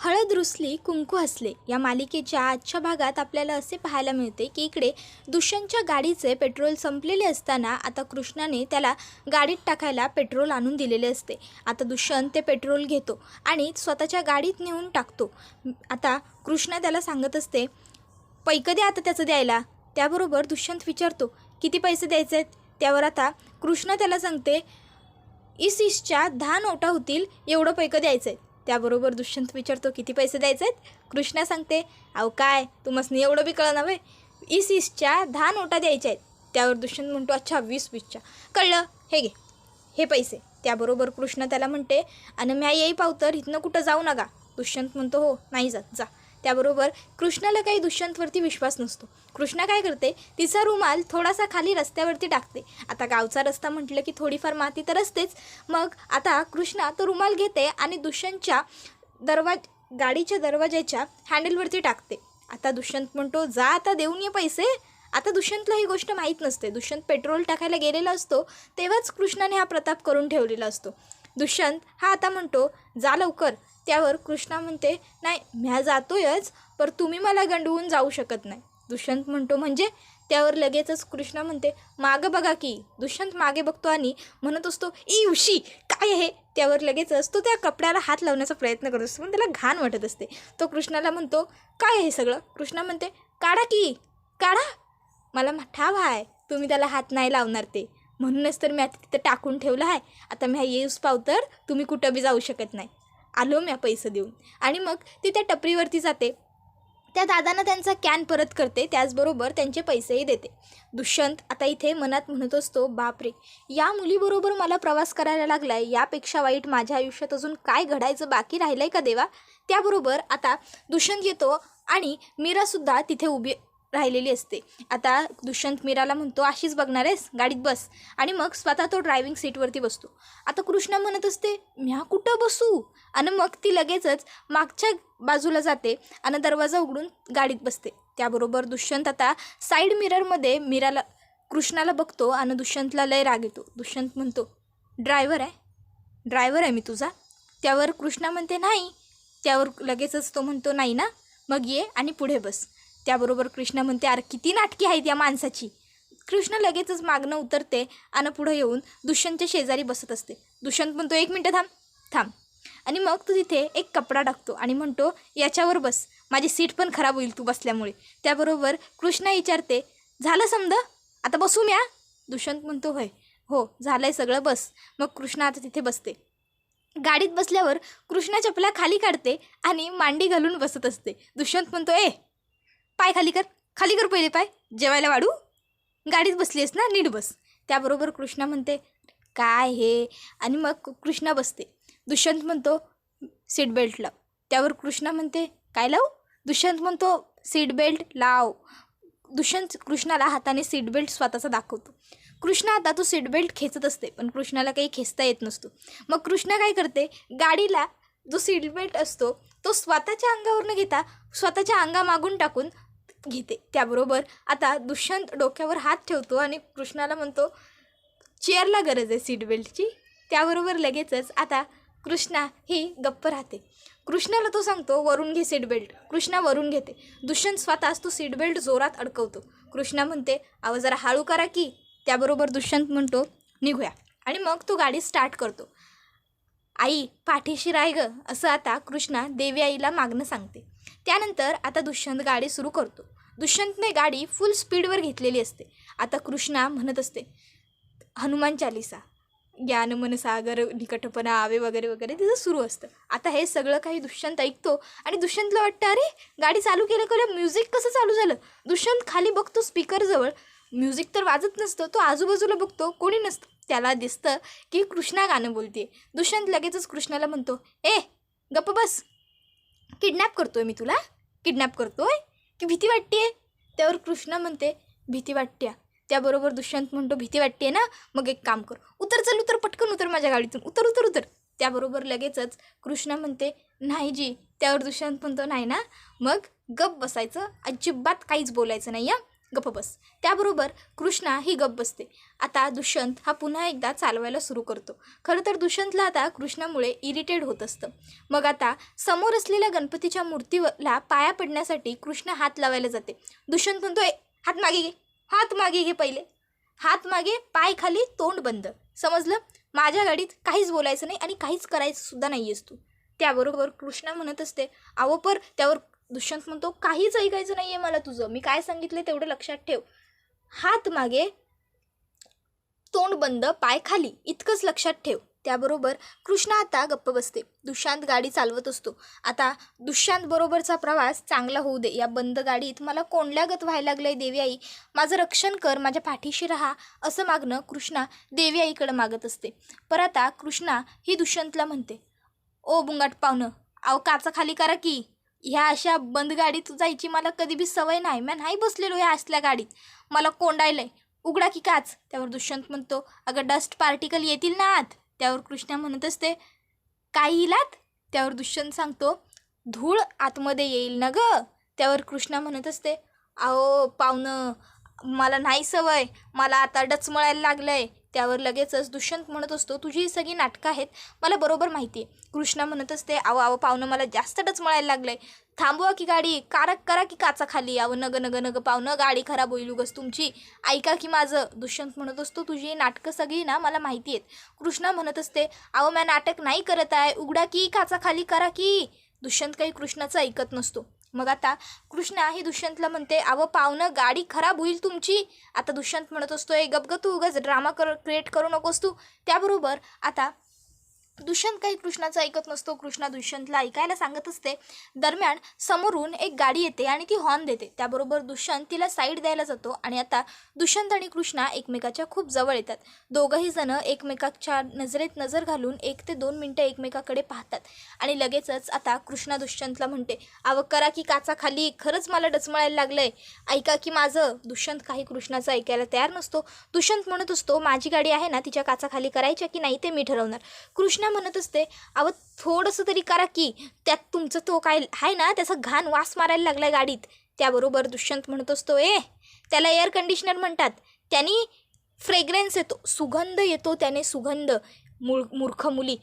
हळद रुसली कुंकू हसले या मालिकेच्या आजच्या भागात आपल्याला असे पाहायला मिळते की इकडे दुष्यंतच्या गाडीचे पेट्रोल संपलेले असताना आता कृष्णाने त्याला गाडीत टाकायला पेट्रोल आणून दिलेले असते. आता दुष्यंत ते पेट्रोल घेतो आणि स्वतःच्या गाडीत नेऊन टाकतो. आता कृष्णा त्याला सांगत असते पैक द्या आता त्याचं द्यायला. त्याबरोबर दुष्यंत विचारतो किती पैसे द्यायचे आहेत त्यावर आता कृष्ण त्याला सांगते इस इसच्या दहा नोटा होतील एवढं पैकं द्यायचं आहे त्याबरोबर दुष्यंत विचारतो किती पैसे द्यायचे आहेत? कृष्णा सांगते अहो काय? तू मसनी एवढं बी कळलं नव्हे इस ईसच्या दहा नोटा द्यायच्या आहेत. त्यावर दुष्यंत म्हणतो अच्छा वीस वीसच्या. कळलं. हे घे. हे पैसे. त्याबरोबर कृष्ण त्याला म्हणते आणि म्या येई पावतर इथनं कुठं जाऊ नका. दुष्यंत म्हणतो हो नाही जात. जा. त्याबरोबर कृष्णाला काही दुष्यंतवरती विश्वास नसतो. कृष्णा काय करते? तिचा रुमाल थोडासा खाली रस्त्यावरती टाकते. आता गावचा रस्ता म्हटलं की थोडीफार माती तर असतेच. मग आता कृष्णा तो रुमाल घेते आणि दुष्यंतच्या दरवाज गाडीच्या दरवाज्याच्या हँडलवरती टाकते. आता दुष्यंत म्हणतो जा आता देऊन ये पैसे. आता दुष्यंतला ही गोष्ट माहीत नसते. दुष्यंत पेट्रोल टाकायला गेलेला असतो तेव्हाच कृष्णाने हा प्रताप करून ठेवलेला असतो. दुष्यंत हा आता म्हणतो जा लवकर. त्यावर कृष्णा म्हणते नाही म्या जातोयच पर तुम्ही मला गंडवून जाऊ शकत नाही. दुष्यंत म्हणतो म्हणजे? त्यावर लगेचच कृष्णा म्हणते मागं बघा की. दुष्यंत मागे बघतो आणि म्हणत असतो ई उशी काय आहे? त्यावर लगेचच तो त्या कपड्याला हात लावण्याचा प्रयत्न करत असतो पण त्याला घाण वाटत असते. तो कृष्णाला म्हणतो काय आहे सगळं? कृष्णा म्हणते काढा की काढा. मला ठाव आहे तुम्ही त्याला हात नाही लावणार ते. म्हणूनच तर मी आता तिथं टाकून ठेवलं आहे आता मी येऊस पावतर तुम्ही कुठं बी जाऊ शकत नाही. आलो म्या पैसे देऊन. आणि मग ती त्या टपरीवरती जाते. त्या दादांना त्यांचा कॅन परत करते. त्याचबरोबर त्यांचे पैसेही देते. दुष्यंत आता इथे मनात म्हणत असतो बापरे या मुलीबरोबर मला प्रवास करायला लागला आहे यापेक्षा वाईट माझ्या आयुष्यात अजून काय घडायचं बाकी राहिलं आहे का देवा? त्याबरोबर आता दुष्यंत येतो आणि मीरासुद्धा तिथे उभी राहिलेली असते. आता दुष्यंत मीराला म्हणतो अशीच बघणार आहेस? गाडीत बस. आणि मग स्वतः तो ड्रायव्हिंग सीटवरती बसतो. आता कृष्णा म्हणत असते म्या कुठं बसू? आणि मग ती लगेचच मागच्या बाजूला जाते आणि दरवाजा उघडून गाडीत बसते. त्याबरोबर दुष्यंत आता साईड मिररमध्ये मीराला कृष्णाला बघतो आणि दुष्यंतला लय राग येतो. दुष्यंत म्हणतो ड्रायव्हर आहे. ड्रायव्हर आहे मी तुझा. त्यावर कृष्णा म्हणते नाही. त्यावर लगेचच तो म्हणतो नाही ना. मग ये आणि पुढे बस. त्याबरोबर कृष्णा म्हणते अरे किती नाटकी आहेत या माणसाची. कृष्ण लगेचच मागणं उतरते आणि पुढं येऊन दुष्यंतच्या शेजारी बसत असते. दुष्यंत म्हणतो एक मिनटं थांब थांब. आणि मग तू तिथे एक कपडा टाकतो आणि म्हणतो याच्यावर बस माझी सीट पण खराब होईल तू बसल्यामुळे. त्याबरोबर कृष्णा विचारते झालं समजा? आता बसू म्या दुष्यंत म्हणतो होय. हो झालं आहे सगळं बस. मग कृष्णा आता तिथे बसते. गाडीत बसल्यावर कृष्णा चपला खाली काढते आणि मांडी घालून बसत असते. दुष्यंत म्हणतो ए पाय खाली कर. खाली कर पहिले पाय. जेवायला वाढू. गाडीत बसली आहेस ना नीट बस. त्याबरोबर कृष्णा म्हणते काय हे? आणि मग कृष्णा बसते. दुष्यंत म्हणतो सीट बेल्ट लाव. त्यावर कृष्णा म्हणते काय लावू? दुष्यंत म्हणतो सीट बेल्ट लाव. दुष्यंत कृष्णाला हाताने सीट बेल्ट स्वतःचा दाखवतो. कृष्णा आता तो सीट बेल्ट खेचत असते पण कृष्णाला काही खेचता येत नसतो. मग कृष्णा काय करते गाडीला जो सीट बेल्ट असतो तो स्वतःच्या अंगावरनं घेता स्वतःच्या अंगामागून टाकून घेते. त्याबरोबर आता दुष्यंत डोक्यावर हात ठेवतो आणि कृष्णाला म्हणतो चेअरला गरज आहे सीट बेल्टची. त्याबरोबर लगेचच आता कृष्णा ही गप्प राहते. कृष्णाला तो सांगतो वरून घे सीट बेल्ट. कृष्णा वरून घेते. दुष्यंत स्वतःच तो सीट बेल्ट जोरात अडकवतो. कृष्णा म्हणते अव जरा हळू करा की. त्याबरोबर दुष्यंत म्हणतो निघूया. आणि मग तो गाडी स्टार्ट करतो. आई पाठीशी राय ग. असं आता कृष्णा देवी आईला मागणं सांगते. त्यानंतर आता दुष्यंत गाडी सुरू करतो. दुष्यंतने गाडी फुल स्पीडवर घेतलेली असते. आता कृष्णा म्हणत असते हनुमान चालिसा ज्ञान मनसागर निकटपणा आवे वगैरे वगैरे तिथं सुरू असतं. आता हे सगळं काही दुष्यंत ऐकतो आणि दुष्यंतला वाटतं अरे गाडी चालू केलं केलं म्युझिक कसं चालू झालं? दुष्यंत खाली बघतो स्पीकरजवळ म्युझिक तर वाजत नसतं तो आजूबाजूला बघतो कोणी नसतं. त्याला दिसतं की कृष्णा गाणं बोलते दुष्यंत लगेचच कृष्णाला म्हणतो ए गप्प बस. किडनॅप करतोय मी तुला. किडनॅप करतोय? की भीती वाटते त्यावर कृष्णा म्हणते भीती वाटते त्याबरोबर दुष्यंत म्हणतो भीती वाटते ना? मग एक काम कर. उतर चल उतर पटकन उतर माझ्या गाडीतून. उतर उतर उतर. त्याबरोबर लगेचच कृष्णा म्हणते नाही जी. त्यावर दुष्यंत म्हणतो नाही ना. मग गप बसायचं. अजिबात काहीच बोलायचं नाही या गप्प बस. त्याबरोबर कृष्णा ही गप्प बसते. आता दुष्यंत हा पुन्हा एकदा चालवायला सुरू करतो. खरं तर दुष्यंतला आता कृष्णामुळे इरिटेड होत असतं. मग आता समोर असलेल्या गणपतीच्या मूर्तीला पाया पडण्यासाठी कृष्ण हात लावायला जाते. दुष्यंत म्हणतो हात मागे घे. हात मागे घे पहिले. हात मागे पाय खाली तोंड बंद. समजलं? माझ्या गाडीत काहीच बोलायचं नाही आणि काहीच करायचं सुद्धा नाही आहेस तू. त्याबरोबर कृष्णा म्हणत असते आवोपर पर त्यावर दुष्यंत म्हणतो काहीच ऐकायचं नाही आहे मला तुझं. मी काय सांगितलं तेवढं लक्षात ठेव. हात मागे तोंड बंद पाय खाली इतकंच लक्षात ठेव. त्याबरोबर कृष्णा आता गप्प बसते. दुष्यंत गाडी चालवत असतो. आता दुष्यंत बरोबरचा प्रवास चांगला होऊ दे. या बंद गाडीत मला कोंडल्यागत व्हायला लागलंय देवी आई माझं रक्षण कर माझ्या पाठीशी राहा. असं मागणं कृष्णा देवी आईकडं मागत असते. पर आता कृष्णा ही दुष्यंतला म्हणते. ओ बुंगाट पाहुणं अहो काचा खाली करा की. ह्या अशा बंद गाडीत जायची मला कधी बी सवय नाही. मी नाही बसलेलो ह्या असल्या गाडीत. मला कोंडायलंय. उघडा की काच. त्यावर दुष्यंत म्हणतो अगं डस्ट पार्टिकल येतील ना आत. त्यावर कृष्णा म्हणत असते काय येईलात त्यावर दुष्यंत सांगतो धूळ आतमध्ये येईल ना ग. त्यावर कृष्णा म्हणत असते अहो पाहुणं मला नाही सवय. मला आता डचमळायला आहे त्यावर लगेचच दुष्यंत म्हणत असतो तुझी ही सगळी नाटकं आहेत मला बरोबर माहिती आहे कृष्णा म्हणत असते अहो अहो पाहुणं मला जास्त टच म्हणायला लागलं लागलंय. थांबवा की गाडी कारक करा की काचा खाली. अहो नग नग नग पाहुणं गाडी खराब होईल उगस तुमची. ऐका की माझं. दुष्यंत म्हणत असतो तुझी नाटकं सगळी ना मला माहिती आहेत कृष्णा म्हणत असते अहो मॅ नाटक नाही करत आहे. उघडा की काचा खाली करा की. दुष्यंत काही कृष्णाचं ऐकत नसतो. मग आता कृष्णा ही दुष्यंतला म्हणते अवं पाहुणं गाडी खराब होईल तुमची. आता दुष्यंत म्हणत असतो ए गपग तू उगाच ड्रामा कर क्रिएट करू नकोस तू. त्याबरोबर आता दुष्यंत काही कृष्णाचं ऐकत नसतो कृष्णा दुष्यंतला ऐकायला सांगत असते. दरम्यान समोरून एक गाडी येते आणि ती हॉर्न देते. त्याबरोबर दुष्यंत तिला साईड द्यायला जातो आणि आता दुष्यंत आणि कृष्णा एकमेकाच्या खूप जवळ येतात. दोघंही जण एकमेकाच्या नजरेत नजर घालून एक ते दोन मिनटं एकमेकाकडे पाहतात. आणि लगेचच आता कृष्णा दुष्यंतला म्हणते आवं करा की काचा खाली. खरंच मला डचमळायला लागलंय. ऐका की माझं. दुष्यंत काही कृष्णाचं ऐकायला तयार नसतो. दुष्यंत म्हणत असतो माझी गाडी आहे ना तिच्या काचाखाली करायच्या की नाही ते मी ठरवणार. कृष्णा म्हणत असते अहो थोडंसं तरी करा की त्यात तुमचं तो काय आहे ना त्याचा घाण वास मारायला लागलाय गाडीत. त्याबरोबर दुष्यंत म्हणत असतो ए त्याला एअर कंडिशनर म्हणतात. त्यांनी फ्रेग्रन्स येतो सुगंध येतो त्याने सुगंध. मूळ मूर्ख मुली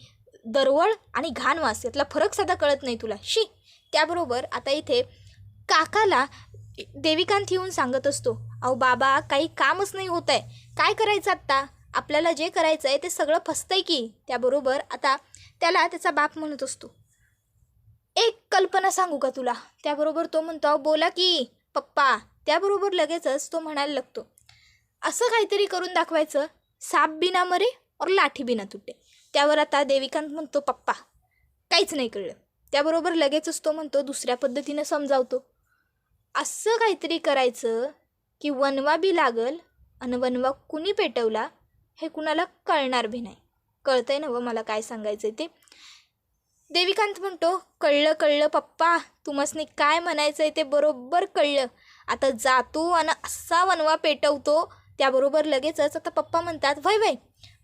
दरवळ आणि घाण वास यातला फरक साधा कळत नाही तुला. शी. त्याबरोबर आता इथे काकाला देविकांत येऊन सांगत असतो अहो बाबा काही कामच नाही होत आहे काय करायचं आत्ता? आपल्याला जे करायचं आहे ते सगळं फसतंय की त्याबरोबर आता त्याला त्याचा बाप म्हणत असतो. एक कल्पना सांगू का तुला? त्याबरोबर तो म्हणतो बोला की पप्पा. त्याबरोबर लगेचच तो म्हणायला लागतो असं काहीतरी करून दाखवायचं साप बिना मरे और लाठी बिना तुटे. त्यावर आता देविकांत म्हणतो पप्पा काहीच नाही कळलं. त्याबरोबर लगेचच तो म्हणतो दुसऱ्या पद्धतीनं समजावतो असं काहीतरी करायचं की वनवा बी लागल आणि वनवा कुणी पेटवला हे कुणाला कळणार बी नाही. कळतंय ना व मला काय सांगायचं ते? देविकांत म्हणतो कळलं कळलं पप्पा. तुम्हासनी काय म्हणायचं आहे ते बरोबर कळलं. आता जातो आणि असा वनवा पेटवतो त्याबरोबर लगेचच आता पप्पा म्हणतात वय वय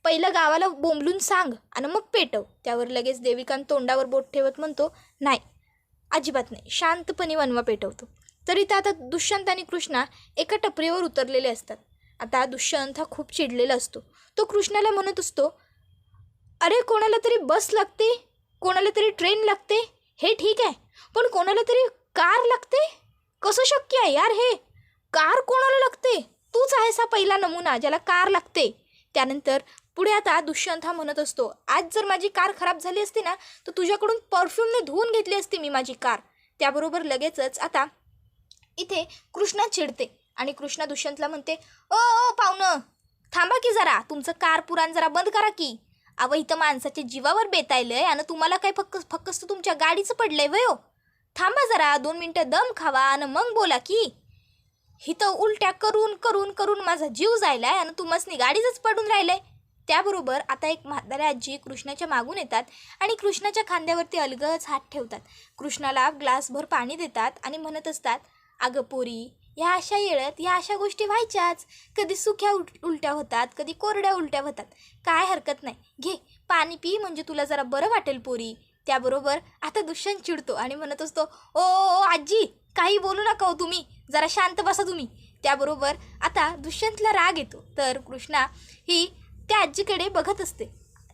पहिलं गावाला बोंबलून सांग आणि मग पेटव. त्यावर लगेच देविकांत तोंडावर बोट ठेवत म्हणतो नाही अजिबात नाही. शांतपणे वनवा पेटवतो. तर आता दुष्यंत आणि कृष्णा एका टपरीवर उतरलेले असतात. आता दुष्यंत हा खूप चिडलेला असतो. तो कृष्णाला म्हणत असतो अरे कोणाला तरी बस लागते? कोणाला तरी ट्रेन लागते? हे ठीक आहे पण कोणाला तरी कार लागते? कसं शक्य आहे यार हे? कार कोणाला लागते? तूच आहेस हा पहिला नमुना ज्याला कार लागते. त्यानंतर पुढे आता दुष्यंत हा म्हणत असतो आज जर माझी कार खराब झाली असती ना तर तुझ्याकडून परफ्यूमने धुवून घेतली असती मी माझी कार. त्याबरोबर लगेचच आता इथे कृष्णा चिडते. आणि कृष्णा दुष्यंतला म्हणते ओ ओ पाहुणं थांबा की जरा तुमचं कार पुराण जरा बंद करा की. अवं इथं माणसाच्या जीवावर बेतायलंय आणि तुम्हाला काय फक्त फक्त तुमच्या गाडीचं पडलंय वयो. थांबा जरा दोन मिनटं दम खावा आणि मग बोला की. हिथं उलट्या करून करून करून माझा जीव जायलाय आणि तुम्हासनी गाडीचंच पडून राहिलंय. त्याबरोबर आता एक म्हाताऱ्या आजी कृष्णाच्या मागून येतात आणि कृष्णाच्या खांद्यावरती अलगच हात ठेवतात. कृष्णाला ग्लासभर पाणी देतात आणि म्हणत असतात अगं पोरी ह्या अशा येळत ह्या अशा गोष्टी व्हायच्याच. कधी सुख्या उल उलट्या होतात कधी कोरड्या उलट्या होतात. काय हरकत नाही. घे पाणी पी म्हणजे तुला जरा बरं वाटेल पोरी. त्याबरोबर आता दुष्यंत चिडतो आणि म्हणत असतो ओ ओ, ओ आजी काही बोलू नका हो तुम्ही. जरा शांत बसा तुम्ही. त्याबरोबर आता दुष्यंतला राग येतो. तर कृष्णा ही त्या आजीकडे बघत असते.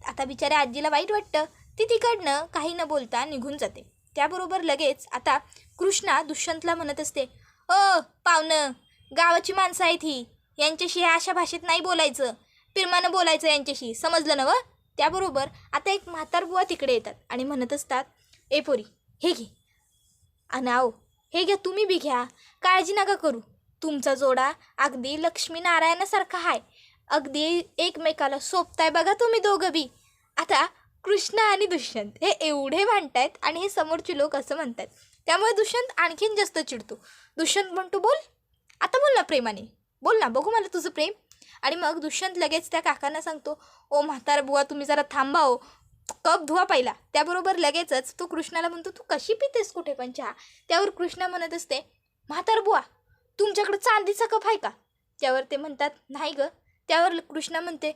आता बिचाऱ्या आजीला वाईट वाटतं. ती तिकडनं काही न बोलता निघून जाते. त्याबरोबर लगेच आता कृष्णा दुष्यंतला म्हणत असते ओ पाहुणं गावाची माणसं आहेत ही यांच्याशी ह्या अशा भाषेत नाही बोलायचं. पिरमानं बोलायचं यांच्याशी. समजलं ना व त्याबरोबर आता एक म्हातार बुवा तिकडे येतात आणि म्हणत असतात ए पोरी हे घे. आणि आओ हे घ्या तुम्ही बी घ्या. काळजी नका करू. तुमचा जोडा अगदी लक्ष्मीनारायणासारखा आहे अगदी एकमेकाला सोपताय बघा तुम्ही दोघं बी. आता कृष्ण आणि दुष्यंत हे एवढे भांडतायत आणि हे समोरचे लोक असं म्हणतात त्यामुळे दुष्यंत आणखीन जास्त चिडतो. दुष्यंत म्हणतो बोल. आता बोल ना प्रेमाने. बोल ना बघू मला तुझं प्रेम. आणि मग दुष्यंत लगेच त्या काकांना सांगतो ओ म्हातारा बुवा तुम्ही जरा थांबा हो कप धुवा पहिला. त्याबरोबर लगेचच तो कृष्णाला म्हणतो तू कशी पितेस कुठे पण चहा? त्यावर कृष्णा म्हणत असते म्हातार बुवा तुमच्याकडे चांदीचा कप आहे का? त्यावर ते म्हणतात नाही ग. त्यावर कृष्णा म्हणते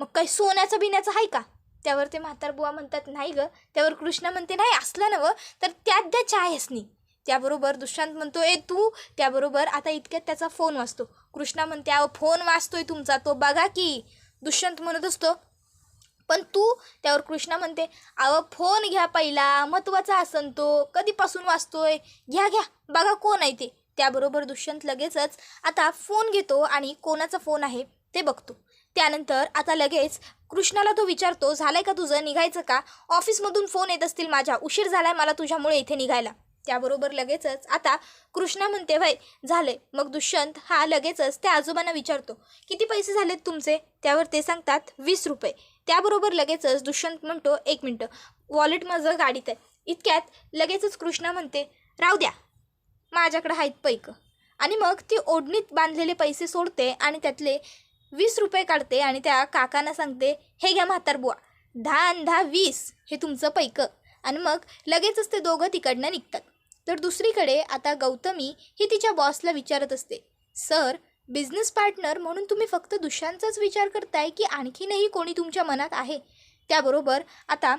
मग काही सोन्याचं बिण्याचं आहे का? त्यावर ते म्हातार बुवा म्हणतात नाही ग त्यावर कृष्णा म्हणते नाही असलं नवं तर त्यात द्या चाय त्याबरोबर दुष्यंत म्हणतो ए तू? त्याबरोबर आता इतक्यात त्याचा फोन वाचतो कृष्णा म्हणते अहो फोन वाचतोय तुमचा तो बघा की. दुष्यंत म्हणत असतो पण तू? त्यावर कृष्णा म्हणते अहो फोन घ्या पहिला महत्त्वाचा असन तो कधीपासून वाचतोय घ्या घ्या बघा कोण आहे ते. त्याबरोबर दुष्यंत लगेचच आता फोन घेतो आणि कोणाचा फोन आहे ते बघतो. त्यानंतर आता लगेच कृष्णाला तो विचारतो झालंय का तुझं? निघायचं का? ऑफिसमधून फोन येत असतील माझ्या. उशीर झालाय मला तुझ्यामुळे इथे निघायला. त्याबरोबर लगेचच आता कृष्णा म्हणते भाई झाले मग दुष्यंत हा लगेचच त्या आजोबांना विचारतो किती पैसे झालेत तुमचे? त्यावर ते सांगतात वीस रुपये. त्याबरोबर लगेचच दुष्यंत म्हणतो एक मिनटं वॉलेट माझं गाडीत आहे. इतक्यात लगेचच कृष्णा म्हणते राहू द्या माझ्याकडं आहेत पैक. आणि मग ती ओढणीत बांधलेले पैसे सोडते आणि त्यातले वीस रुपये काढते आणि त्या काकांना सांगते हे घ्या म्हातार बुवा दहा आणि दहा वीस हे तुमचं पैक. आणि मग लगेचच ते दोघं तिकडनं निघतात. तर दुसरीकडे आता गौतमी ही तिच्या बॉसला विचारत असते सर बिझनेस पार्टनर म्हणून तुम्ही फक्त दुष्यांचाच विचार करताय की आणखीनही कोणी तुमच्या मनात आहे? त्याबरोबर आता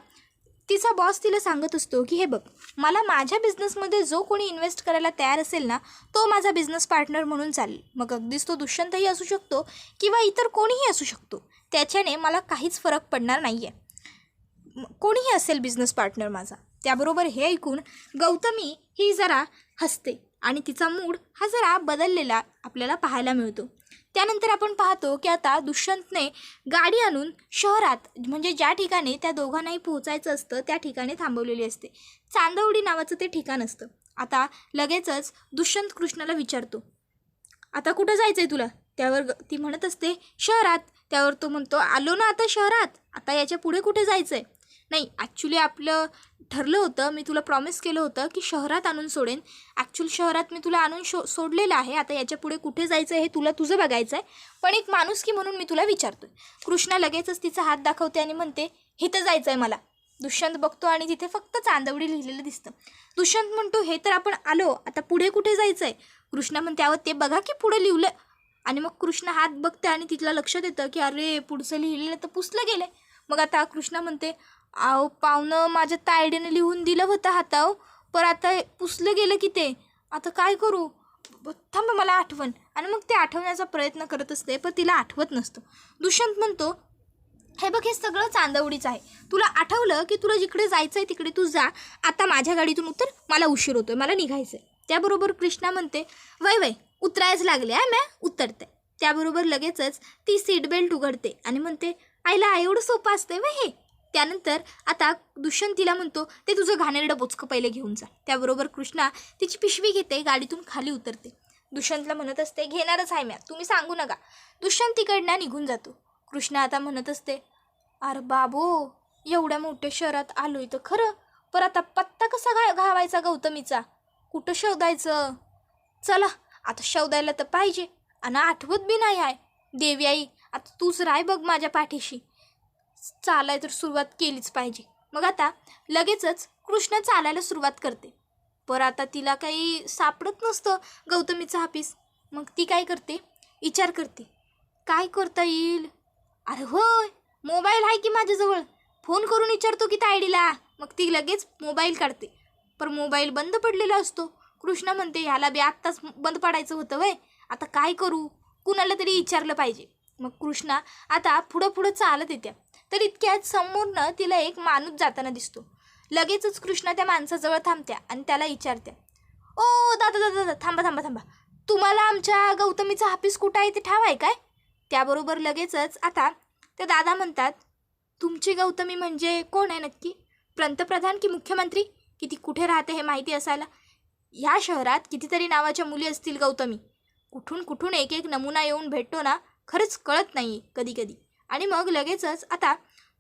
तिचा बॉस तिला सांगत असतो की हे बघ मला माझ्या बिझनेसमध्ये जो कोणी इन्व्हेस्ट करायला तयार असेल ना तो माझा बिझनेस पार्टनर म्हणून चालेल. मग अगदीच तो दुष्यंतही असू शकतो किंवा इतर कोणीही असू शकतो. त्याच्याने मला काहीच फरक पडणार नाही आहे कोणीही असेल बिझनेस पार्टनर माझा. त्याबरोबर हे ऐकून गौतमी ही जरा हसते. आणि तिचा मूड हा जरा बदललेला आपल्याला पाहायला मिळतो. त्यानंतर आपण पाहतो की आता दुष्यंतने गाडी आणून शहरात म्हणजे ज्या ठिकाणी त्या दोघांनाही पोहोचायचं असतं त्या ठिकाणी थांबवलेली असते. चांदवडी नावाचं ते ठिकाण असतं. आता लगेचच दुष्यंत कृष्णाला विचारतो आता कुठं जायचं आहे तुला? त्यावर ग- ती म्हणत असते शहरात. त्यावर तो म्हणतो आलो ना आता शहरात. आता याच्यापुढे कुठे जायचं आहे नाही ॲक्च्युली आपलं ठरलं होतं मी तुला प्रॉमिस केलं होतं की शहरात आणून सोडेन. ॲक्च्युअल शहरात मी तुला आणून शो सोडलेलं आहे. आता याच्यापुढे कुठे जायचं आहे हे तुला तुझं बघायचं आहे. पण एक माणुसकी म्हणून मी तुला विचारतोय. कृष्णा लगेचच तिचा हात दाखवते आणि म्हणते हे तर जायचं आहे मला. दुष्यंत बघतो आणि तिथे फक्त चांदवडी लिहिलेलं दिसतं. दुष्यंत म्हणतो हे तर आपण आलो. आता पुढे कुठे जायचं आहे कृष्णा म्हणते अहो ते बघा की पुढे लिहिलं. आणि मग कृष्ण हात बघते आणि तिथला लक्षात येतं की अरे पुढचं लिहिलेलं तर पुसलं गेलं मग आता कृष्णा म्हणते अहो पाहुणं माझ्या तायडीने लिहून दिलं होतं हाताव पर आता पुसलं गेलं की ते? आता काय करू? थांब मला आठवण. आणि मग ते आठवण्याचा प्रयत्न करत असते पण तिला आठवत नसतं. दुष्यंत म्हणतो हे बघ हे सगळं चांदवडीच आहे. तुला आठवलं की तुला जिकडे जायचं आहे तिकडे तू जा. आता माझ्या गाडीतून उतर मला उशीर होतोय मला निघायचं आहे त्याबरोबर कृष्णा म्हणते वय वय उतरायच लागले आहे मॅ उतरते. त्याबरोबर लगेचच ती सीट बेल्ट उघडते आणि म्हणते आईला एवढं सोपं असते व हे. त्यानंतर आता दुष्यंत तिला म्हणतो ते तुझं घाणेरडं बोचकं पहिले घेऊन जा. त्याबरोबर कृष्णा तिची पिशवी घेते गाडीतून खाली उतरते. दुष्यंतला म्हणत असते घेणारच आहे म्या तुम्ही सांगू नका. दुष्यंत तिकडनं निघून जातो. कृष्णा आता म्हणत असते अरे बाबो एवढ्या मोठ्या शहरात आलोय तर खरं पर आता पत्ता कसा घा घावायचा गौतमीचा? कुठं शोधायचं? चला आता शोधायला तर पाहिजे आणि आठवत बी नाही आहे. देवी आई आता तूच राय बघ माझ्या पाठीशी. चालाय तर सुरुवात केलीच पाहिजे. मग आता लगेचच कृष्ण चालायला सुरुवात करते. पर आता तिला काही सापडत नसतं गौतमीचं हापीस. मग ती काय करते? विचार करते. काय करता येईल? अरे होय मोबाईल आहे की माझ्याजवळ. फोन करून विचारतो की तायडीला. मग ती लगेच मोबाईल काढते. पर मोबाईल बंद पडलेला असतो. कृष्णा म्हणते ह्याला बी आत्ताच बंद पडायचं होतं वय. आता काय करू? कुणाला तरी विचारलं पाहिजे. मग कृष्णा आता पुढं पुढं चालत येत्या. तर इतक्यात समोरनं तिला एक माणूस जाताना दिसतो. लगेचच कृष्णा त्या माणसाजवळ थांबत्या आणि त्याला विचारत्या ओ दादा दादा दादा थांबा थांबा थांबा. तुम्हाला आमच्या गौतमीचा हापीस कुठं आहे ते ठाव आहे काय? त्याबरोबर लगेचच आता ते दादा म्हणतात तुमची गौतमी म्हणजे कोण आहे नक्की? पंतप्रधान की मुख्यमंत्री? की ती कुठे राहते हे माहिती असायला? ह्या शहरात कितीतरी नावाच्या मुली असतील गौतमी. कुठून कुठून एक एक नमुना येऊन भेटतो ना खरंच कळत नाही कधी कधी. आणि मग लगेचच आता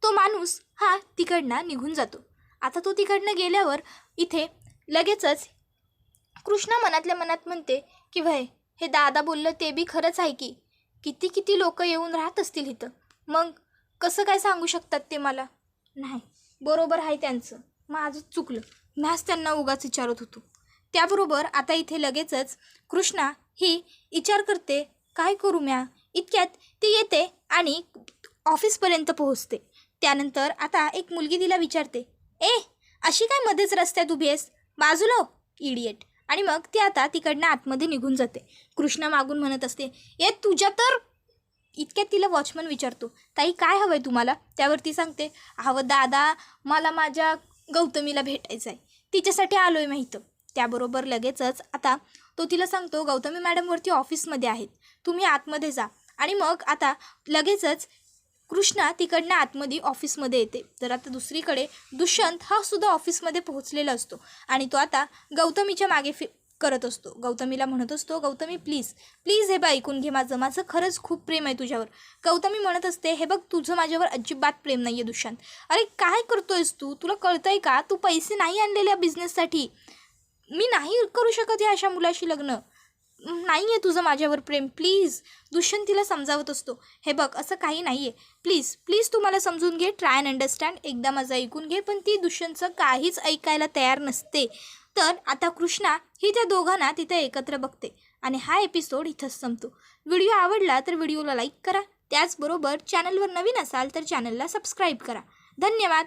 तो माणूस हा तिकडनं निघून जातो. आता तो तिकडनं गेल्यावर इथे लगेचच कृष्णा मनातल्या मनात म्हणते की भय हे दादा बोललं ते बी खरंच आहे की. किती किती लोक येऊन राहत असतील इथं. मग कसं काय सांगू शकतात ते मला? नाही बरोबर आहे त्यांचं. माझं चुकलं. मॅच त्यांना उगाच विचारत होतो. त्याबरोबर आता इथे लगेचच कृष्णा ही विचार करते काय करू म्या? इतक्यात ती येते आणि ऑफिसपर्यंत पोहोचते. त्यानंतर आता एक मुलगी तिला विचारते ए अशी काय मध्येच रस्त्यात उभी आहेस? बाजूला इडियट. आणि मग ती आता तिकडनं आतमध्ये निघून जाते. कृष्णा मागून म्हणत असते ए तुझ्या तर इतक्यात तिला वॉचमन विचारतो ताई काय हवं आहे तुम्हाला? त्यावर ती सांगते हवं दादा मला माझ्या गौतमीला भेटायचं आहे तिच्यासाठी आलो आहे माहितं त्याबरोबर लगेचच आता तो तिला सांगतो गौतमी मॅडमवरती ऑफिसमध्ये आहेत. तुम्ही आतमध्ये जा. आणि मग आता लगेचच कृष्णा तिकडनं आतमध्ये ऑफिसमध्ये येते. तर आता दुसरीकडे दुष्यंत हा सुद्धा ऑफिसमध्ये पोहोचलेला असतो. आणि तो आता गौतमीच्या मागे फि करत असतो. गौतमीला म्हणत असतो गौतमी प्लीज प्लीज हे बा ऐकून घे माझं. माझं खरंच खूप प्रेम आहे तुझ्यावर. गौतमी म्हणत असते हे बघ तुझं माझ्यावर अजिबात प्रेम नाही आहे दुष्यंत. अरे काय करतोयस तू? तुला कळतंय का? तू पैसे नाही आणलेल्या बिझनेससाठी मी नाही करू शकत या अशा मुलाशी लग्न. नाही आहे तुझं माझ्यावर प्रेम. प्लीज दुष्यंत तिला समजावत असतो. हे बघ असं काही नाही आहे प्लीज प्लीज तू मला समजून घे ट्राय अँड अंडरस्टँड एकदा माझं ऐकून घे पण ती दुष्यंतचं काहीच ऐकायला तयार नसते. तर आता कृष्णा ही त्या दोघांना तिथे एकत्र बघते. आणि हा एपिसोड इथंच संपतो. व्हिडिओ आवडला तर व्हिडिओला लाईक करा. त्याचबरोबर चॅनलवर नवीन असाल तर चॅनलला सबस्क्राईब करा. धन्यवाद!